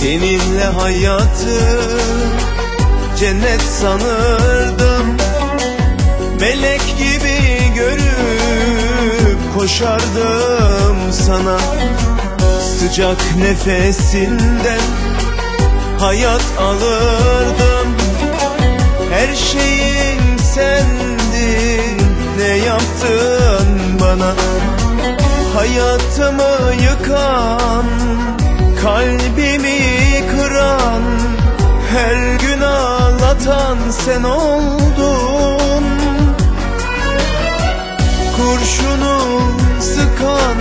Seninle hayatı cennet sanırdım. Melek gibi görüp koşardım sana. Sıcak nefesinden hayat alırdım. Her şeyim sendin ne yaptın bana? Hayatımı yıkan kalbimi kıran Her gün ağlatan sen oldun. Kurşunu sıkan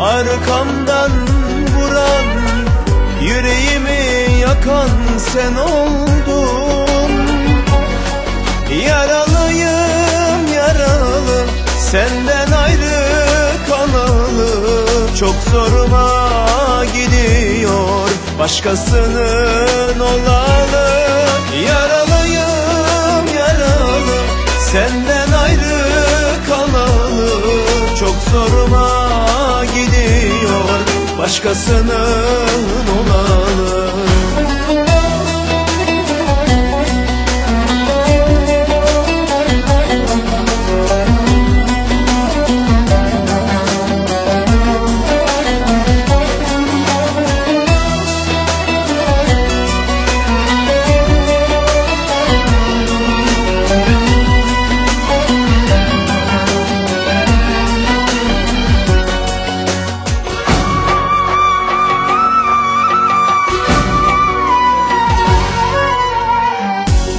arkamdan vuran Yüreğimi yakan sen oldun. Yaralıyım yaralı Senden ayrı kalalı Çok zoruma gidiyor. Başkasının olalı Yaralıyım yaralı. Senden ayrı kalalı. Çok zoruma gidiyor. Başkasının olalı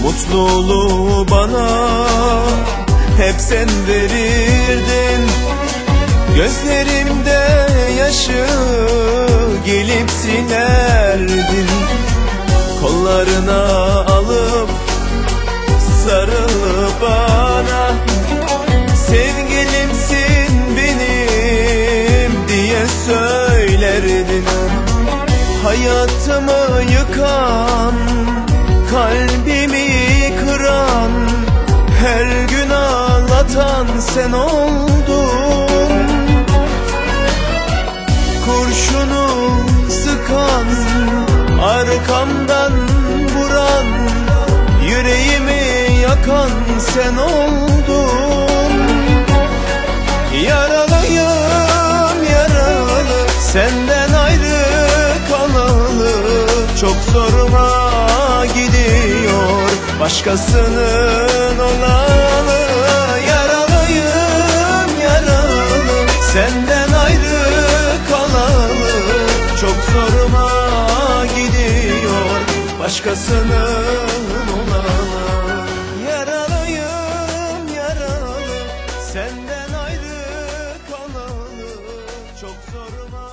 Mutluluğu bana hep sen verirdin. Gözlerimde yaşı gelip silerdin Kollarına alıp sarılıp bana Sevgilimsin benim diye söylerdin Hayatımı yıkan Kalbimi kıran Her gün ağlatan sen oldun. Kurşunu sıkan Arkamdan vuran Yüreğimi yakan sen oldun. Yaralıyım yaralı Senden Başkasının olalı Yaralıyım yaralı Senden ayrı kalalı Çok zoruma gidiyor. Başkasının olalı Yaralıyım yaralı Senden ayrı kalalı Çok zoruma